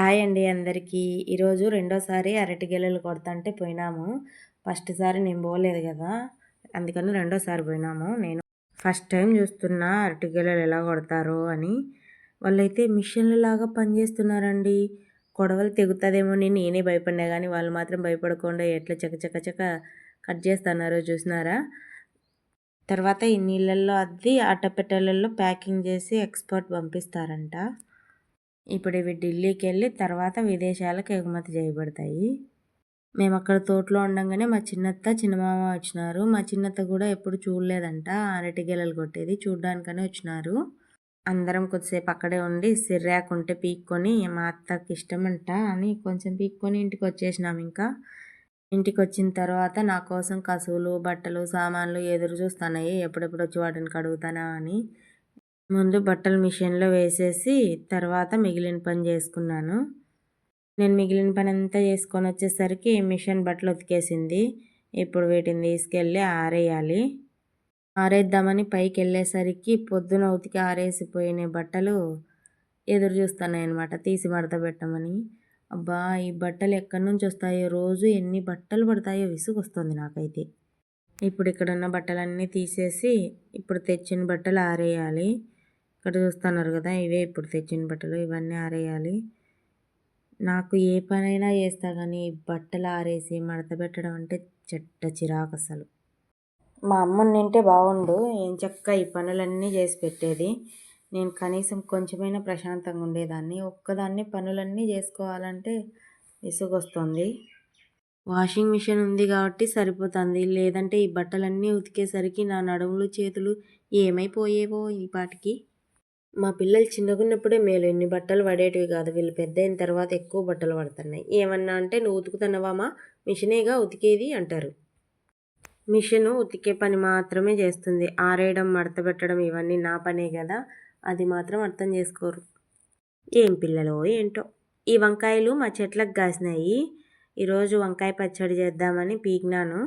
Hi అండి అందరికీ. ఈరోజు రెండోసారి అరటి గెలలు కొడతంటే పోయినాము. ఫస్ట్ సారి నేను పోలేదు కదా అందుకని రెండోసారి పోయినాము. నేను ఫస్ట్ టైం చూస్తున్నా అరటి గెలలు ఎలా కొడతారో అని. వాళ్ళైతే మిషన్లలాగా పనిచేస్తున్నారండి కొడవలు తెగుతుందేమో నేను నేనే భయపడినా కానీ వాళ్ళు మాత్రం భయపడకుండా ఎట్లా చక చక చక కట్ చేస్తున్నారో చూసినారా? తర్వాత ఈ నీళ్ళల్లో అద్ది అట్టపెట్టెలలో ప్యాకింగ్ చేసి ఎక్స్పోర్ట్ పంపిస్తారంట. ఇప్పుడు ఇవి ఢిల్లీకి వెళ్ళి తర్వాత విదేశాలకు ఎగుమతి చేయబడతాయి. మేము అక్కడ తోటలో ఉండగానే మా చిన్నత్త చిన్నమామ వచ్చినారు. మా చిన్నత్త కూడా ఎప్పుడు చూడలేదంట. అరటి గెలలు కొట్టేది చూడ్డానికనే వచ్చినారు. అందరం కొద్దిసేపు అక్కడే ఉండి సిర్రాకు ఉంటే పీక్కొని మా అత్తకి ఇష్టమంట అని కొంచెం పీక్కొని ఇంటికి వచ్చేసినాం ఇంకా. ఇంటికి వచ్చిన తర్వాత నా కోసం కసువులు బట్టలు సామాన్లు ఎదురు చూస్తున్నాయి. ఎప్పుడెప్పుడు వచ్చి వాటిని కడుగుతానా అని. ముందు బట్టలు మిషన్లో వేసేసి తర్వాత మిగిలిన పని చేసుకున్నాను. నేను మిగిలిన పని అంతా చేసుకొని వచ్చేసరికి మిషన్ బట్టలు ఉతికేసింది. ఇప్పుడు వీటిని తీసుకెళ్ళి ఆరేయాలి. ఆరేద్దామని పైకి వెళ్ళేసరికి పొద్దున ఉతికి ఆరేసిపోయిన బట్టలు ఎదురు చూస్తున్నాయి అనమాట తీసి మడత పెట్టమని. అబ్బా ఈ బట్టలు ఎక్కడి నుంచి వస్తాయో? రోజు ఎన్ని బట్టలు పడతాయో విసుగు వస్తుంది నాకైతే. ఇప్పుడు ఇక్కడ ఉన్న బట్టలన్నీ తీసేసి ఇప్పుడు తెచ్చిన బట్టలు ఆరేయాలి. ఇక్కడ చూస్తున్నారు కదా ఇవే ఇప్పుడు తెచ్చిన బట్టలు ఇవన్నీ ఆరేయాలి. నాకు ఏ పనైనా చేస్తా కానీ బట్టలు ఆరేసి మడత పెట్టడం అంటే చెట్ట చిరాకు అసలు. మా అమ్మని నింటే బాగుండు ఏం చక్క ఈ పనులన్నీ చేసి పెట్టేది. నేను కనీసం కొంచెమైనా ప్రశాంతంగా ఉండేదాన్ని. ఒక్కదాన్ని పనులన్నీ చేసుకోవాలంటే విసుగొస్తుంది. వాషింగ్ మిషన్ ఉంది కాబట్టి సరిపోతుంది. లేదంటే ఈ బట్టలన్నీ ఉతికేసరికి నా నడుములు చేతులు ఏమైపోయేవో ఈ పాటికి. మా పిల్లలు చిన్నగున్నప్పుడే మేలు. ఎన్ని బట్టలు పడేటివి కాదు. వీళ్ళు పెద్ద అయిన తర్వాత ఎక్కువ బట్టలు పడుతున్నాయి. ఏమన్నా అంటే నువ్వు ఉతుకుతున్నావామా మిషనేగా ఉతికేది అంటారు. మిషను ఉతికే పని మాత్రమే చేస్తుంది. ఆరేయడం మడత పెట్టడం ఇవన్నీ నా పనే కదా అది మాత్రం అర్థం చేసుకోరు. ఏం పిల్లలో ఏంటో. ఈ వంకాయలు మా చెట్లకు కాసినాయి. ఈరోజు వంకాయ పచ్చడి చేద్దామని పీకినాను.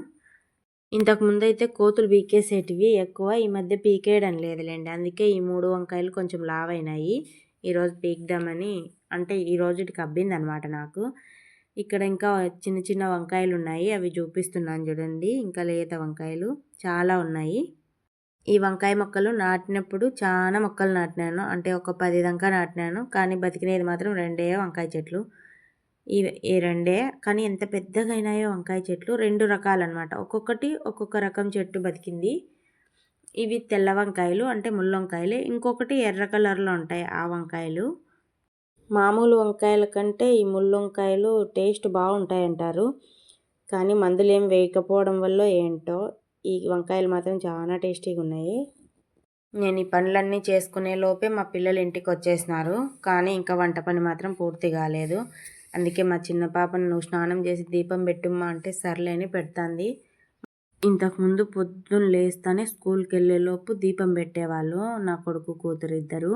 ఇంతకుముందు అయితే కోతులు పీకేసేటివి ఎక్కువ ఈ మధ్య పీకేయడం లేదులేండి. అందుకే ఈ మూడు వంకాయలు కొంచెం లావైనాయి. ఈరోజు పీకుదామని అంటే ఈ రోజుకి అబ్బింది అనమాట నాకు. ఇక్కడ ఇంకా చిన్న చిన్న వంకాయలు ఉన్నాయి అవి చూపిస్తున్నాను చూడండి. ఇంకా లేత వంకాయలు చాలా ఉన్నాయి. ఈ వంకాయ మొక్కలు నాటినప్పుడు చాలా మొక్కలు నాటినాను. అంటే ఒక పది దాకా నాటినాను. కానీ బతికినది మాత్రం రెండే వంకాయ చెట్లు. ఈ ఈ రెండే. కానీ ఎంత పెద్దగా అయినాయో వంకాయ చెట్లు రెండు రకాలన్నమాట. ఒక్కొక్కటి ఒక్కొక్క రకం చెట్టు బతికింది. ఇవి తెల్ల వంకాయలు అంటే ముళ్ళొంకాయలే ఇంకొకటి ఎర్ర కలర్లో ఉంటాయి ఆ వంకాయలు. మామూలు వంకాయల కంటే ఈ ముళ్ళొంకాయలు టేస్ట్ బాగుంటాయి అంటారు కానీ మందులు ఏం వేయకపోవడం వల్ల ఏంటో ఈ వంకాయలు మాత్రం చాలా టేస్టీగా ఉన్నాయి. నేను ఈ పనులన్నీ చేసుకునే లోపే మా పిల్లలు ఇంటికి వచ్చేసినారు కానీ ఇంకా వంట పని మాత్రం పూర్తి కాలేదు. అందుకే మా చిన్న పాపను నువ్వు స్నానం చేసి దీపం పెట్టుమ్మా అంటే సర్లేని పెడుతుంది. ఇంతకుముందు పొద్దున్న లేస్తానే స్కూల్కి వెళ్ళేలోపు దీపం పెట్టేవాళ్ళు నా కొడుకు కూతురు ఇద్దరు.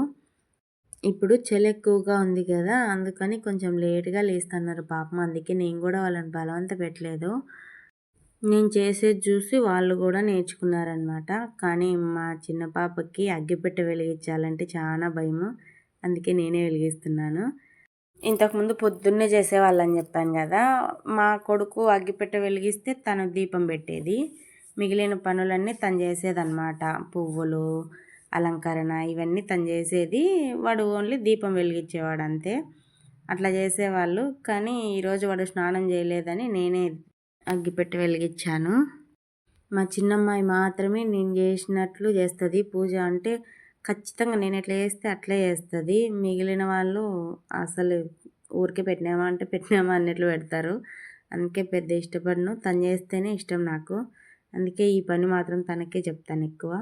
ఇప్పుడు చలి ఎక్కువగా ఉంది కదా అందుకని కొంచెం లేట్గా లేస్తున్నారు పాపం. అందుకే నేను కూడా వాళ్ళని బలవంత పెట్టలేదు. నేను చేసేది చూసి వాళ్ళు కూడా నేర్చుకున్నారనమాట కానీ మా చిన్న పాపకి అగ్గిపెట్టె వెలిగించాలంటే చాలా భయము. అందుకే నేనే వెలిగిస్తున్నాను. ఇంతకుముందు పొద్దున్నే చేసేవాళ్ళని చెప్పాను కదా మా కొడుకు అగ్గిపెట్టె వెలిగిస్తే తను దీపం పెట్టేది. మిగిలిన పనులన్నీ తను చేసేదన్నమాట. పువ్వులు అలంకరణ ఇవన్నీ తను చేసేది. వాడు ఓన్లీ దీపం వెలిగించేవాడు అంతే. అట్లా చేసేవాళ్ళు. కానీ ఈరోజు వాడు స్నానం చేయలేదని నేనే అగ్గిపెట్టి వెలిగించాను. మా చిన్నమ్మాయి మాత్రమే నేను చేసినట్లు చేస్తుంది. పూజ అంటే ఖచ్చితంగా నేను ఎట్లా చేస్తే అట్లే చేస్తుంది. మిగిలిన వాళ్ళు అసలు ఊరికే పెట్టినామా అంటే పెట్టినామా అన్నట్లు పెడతారు. అందుకే పెద్ద ఇష్టపడను. తను చేస్తేనే ఇష్టం నాకు. అందుకే ఈ పని మాత్రం తనకే చెప్తాను ఎక్కువ.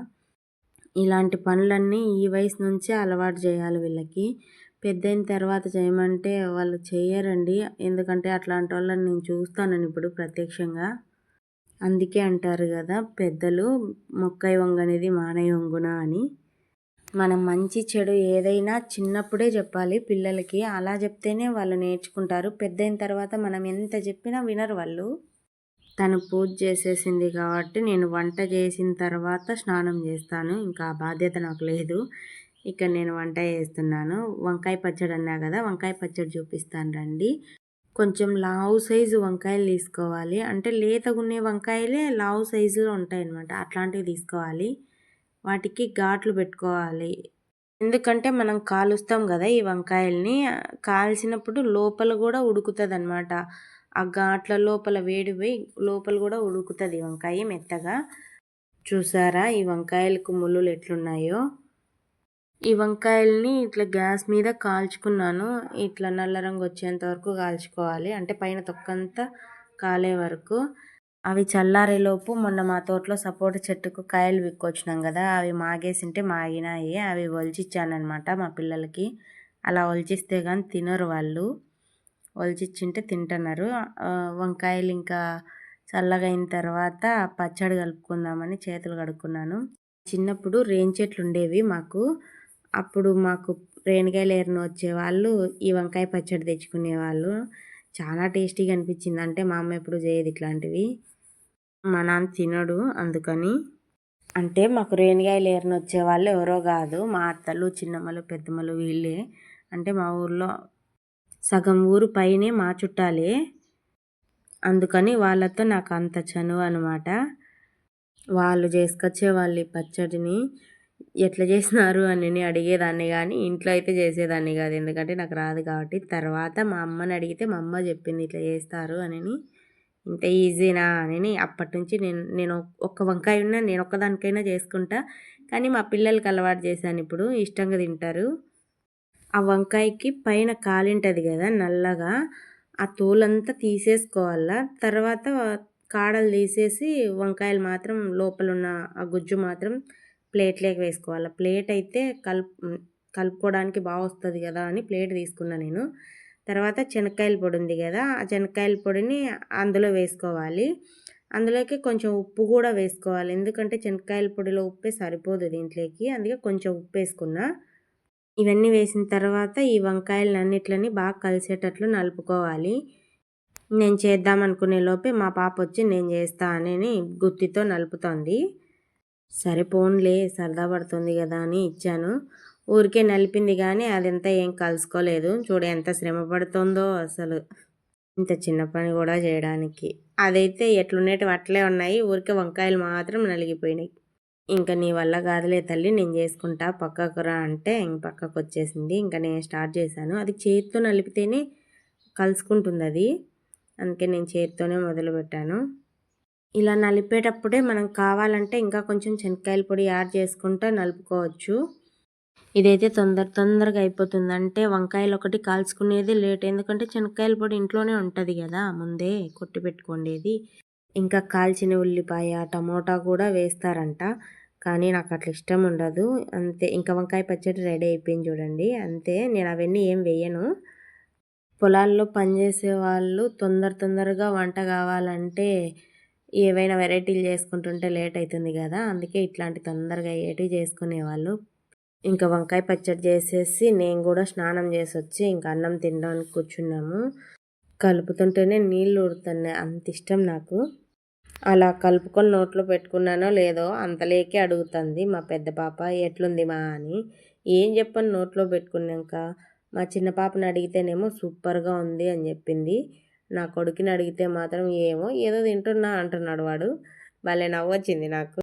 ఇలాంటి పనులన్నీ ఈ వయసు నుంచే అలవాటు చేయాలి వీళ్ళకి. పెద్దయిన తర్వాత చేయమంటే వాళ్ళు చేయరండి. ఎందుకంటే అట్లాంటి వాళ్ళని నేను చూస్తానని ఇప్పుడు ప్రత్యక్షంగా. అందుకే అంటారు కదా పెద్దలు మొక్కై వంగనేది మానై వంగున అని. మనం మంచి చెడు ఏదైనా చిన్నప్పుడే చెప్పాలి పిల్లలకి. అలా చెప్తేనే వాళ్ళు నేర్చుకుంటారు. పెద్దయిన తర్వాత మనం ఎంత చెప్పినా వినరు వాళ్ళు. తను పూజ చేసేసింది కాబట్టి నేను వంట చేసిన తర్వాత స్నానం చేస్తాను. ఇంకా ఆ బాధ్యత నాకు లేదు. ఇక్కడ నేను వంట చేస్తున్నాను. వంకాయ పచ్చడి అన్నా కదా వంకాయ పచ్చడి చూపిస్తాను రండి. కొంచెం లావు సైజు వంకాయలు తీసుకోవాలి. అంటే లేతగున్నే వంకాయలే లావు సైజులో ఉంటాయి అన్నమాట అట్లాంటివి తీసుకోవాలి. వాటికి ఘాట్లు పెట్టుకోవాలి. ఎందుకంటే మనం కాలుస్తాం కదా ఈ వంకాయల్ని కాల్చినప్పుడు లోపల కూడా ఉడుకుతుంది అనమాట ఆ ఘాట్ల లోపల వేడి పోయి లోపల కూడా ఉడుకుతుంది వంకాయ మెత్తగా. చూసారా ఈ వంకాయలకు ముళ్ళులు ఎట్లున్నాయో? ఈ వంకాయల్ని ఇట్లా గ్యాస్ మీద కాల్చుకున్నాను. ఇట్లా నల్ల రంగు వచ్చేంత వరకు కాల్చుకోవాలి. అంటే పైన తొక్కంతా కాలే వరకు. అవి చల్లారేలోపు మొన్న మా తోటలో సపోటా చెట్టుకు కాయలు విక్కొచ్చినాం కదా అవి మాగేసింటే మాగినాయి. అవి ఒలిచిచ్చానమాట మా పిల్లలకి. అలా ఒలిచిస్తే కానీ తినరు వాళ్ళు. ఒలిచిచ్చింటే తింటున్నారు. వంకాయలు ఇంకా చల్లగా అయిన తర్వాత పచ్చడి కలుపుకుందామని చేతులు కడుక్కున్నాను. చిన్నప్పుడు రేణి చెట్లు ఉండేవి మాకు. అప్పుడు మాకు రేణికాయలు ఏరిన వచ్చేవాళ్ళు ఈ వంకాయ పచ్చడి తెచ్చుకునేవాళ్ళు. చాలా టేస్టీగా అనిపించింది. అంటే మా అమ్మ ఎప్పుడు చేయదు ఇట్లాంటివి. మా నాన్న తినడు అందుకని. అంటే మాకు రేణిగాయలు ఏరిన వచ్చేవాళ్ళు ఎవరో కాదు. మా అత్తలు చిన్నమ్మలు పెద్దమ్మలు వీళ్ళే. అంటే మా ఊర్లో సగం ఊరు పైనే మా చుట్టాలే. అందుకని వాళ్ళతో నాకు అంత చనువు అనమాట వాళ్ళు చేసుకొచ్చే వాళ్ళు ఈ పచ్చడిని ఎట్లా చేసినారు అని అడిగేదాన్ని కానీ ఇంట్లో అయితే చేసేదాన్ని కాదు. ఎందుకంటే నాకు రాదు కాబట్టి తర్వాత మా అమ్మని అడిగితే మా అమ్మ చెప్పింది ఇట్లా చేస్తారు అని ఇంత ఈజీనా అని అప్పటి నుంచి నేను నేను ఒక్క వంకాయ ఉన్నా నేను ఒక్కదానికైనా చేసుకుంటా. కానీ మా పిల్లలకి అలవాటు చేశాను ఇప్పుడు ఇష్టంగా తింటారు. ఆ వంకాయకి పైన కాలింటుంది కదా నల్లగా ఆ తోలంతా తీసేసుకోవాలా? తర్వాత కాడలు తీసేసి వంకాయలు మాత్రం లోపల ఉన్న ఆ గుజ్జు మాత్రం ప్లేట్లోకి వేసుకోవాలి? ప్లేట్ అయితే కలుపు కలుపుకోవడానికి బాగా వస్తుంది కదా అని ప్లేట్ తీసుకున్నా నేను. తర్వాత శనక్కాయల పొడి ఉంది కదా ఆ శనక్కాయల పొడిని అందులో వేసుకోవాలి. అందులోకి కొంచెం ఉప్పు కూడా వేసుకోవాలి. ఎందుకంటే శనక్కాయల పొడిలో ఉప్పే సరిపోదు దీంట్లోకి అందుకే కొంచెం ఉప్పు వేసుకున్నా. ఇవన్నీ వేసిన తర్వాత ఈ వంకాయలను అన్నిట్లని బాగా కలిసేటట్లు నలుపుకోవాలి. నేను చేద్దాం అనుకునే లోపే మా పాప వచ్చి నేను చేస్తా అని గుత్తితో నలుపుతోంది. సరే పోన్లే సరదా పడుతుంది కదా అని ఇచ్చాను. ఊరికే నలిపింది కానీ అదంతా ఏం కలుసుకోలేదు. చూడ ఎంత శ్రమ పడుతుందో అసలు. ఇంత చిన్న పని కూడా చేయడానికి. అదైతే ఎట్లున్నట్టు అట్లే ఉన్నాయి. ఊరికే వంకాయలు మాత్రం నలిగిపోయినాయి. ఇంకా నీ వల్ల కాదులే తల్లి నేను చేసుకుంటా పక్కకు రా అంటే ఇంక పక్కకు వచ్చేసింది. ఇంకా నేను స్టార్ట్ చేశాను. అది చేతితో నలిపితేనే కలుసుకుంటుంది అది అందుకే నేను చేతితోనే మొదలుపెట్టాను ఇలా నలిపేటప్పుడే మనం కావాలంటే ఇంకా కొంచెం శనక్కాయల పొడి యాడ్ చేసుకుంటూ నలుపుకోవచ్చు. ఇదైతే తొందర తొందరగా అయిపోతుంది. అంటే వంకాయలు ఒకటి కాల్చుకునేది లేట్. ఎందుకంటే శనక్కాయల పొడి ఇంట్లోనే ఉంటుంది కదా ముందే కొట్టి పెట్టుకోండేది ఇంకా కాల్చిన ఉల్లిపాయ టమోటా కూడా వేస్తారంట. కానీ నాకు అట్లా ఇష్టం ఉండదు. అంతే ఇంకా వంకాయ పచ్చడి రెడీ అయిపోయింది చూడండి. అంతే నేను అవన్నీ ఏం వేయను. పొలాల్లో పనిచేసే వాళ్ళు తొందర తొందరగా వంట కావాలంటే ఏవైనా వెరైటీలు చేసుకుంటుంటే లేట్ అవుతుంది కదా. అందుకే ఇట్లాంటి తొందరగా అయ్యేటివి చేసుకునేవాళ్ళు. ఇంకా వంకాయ పచ్చడి చేసేసి నేను కూడా స్నానం చేసి వచ్చి ఇంకా అన్నం తినడానికి కూర్చున్నాము. కలుపుతుంటేనే నీళ్ళు ఉడుతున్నాయి అంత ఇష్టం నాకు. అలా కలుపుకొని నోట్లో పెట్టుకున్నానో లేదో అంతలేకే అడుగుతుంది. మా పెద్ద పాప ఎట్లుంది మా అని. ఏం చెప్పని నోట్లో పెట్టుకున్నాక. మా చిన్న పాపని అడిగితేనేమో సూపర్గా ఉంది అని చెప్పింది. నా కొడుకుని అడిగితే మాత్రం ఏమో ఏదో తింటున్నా అంటున్నాడు వాడు. భలే నవ్వొచ్చింది నాకు.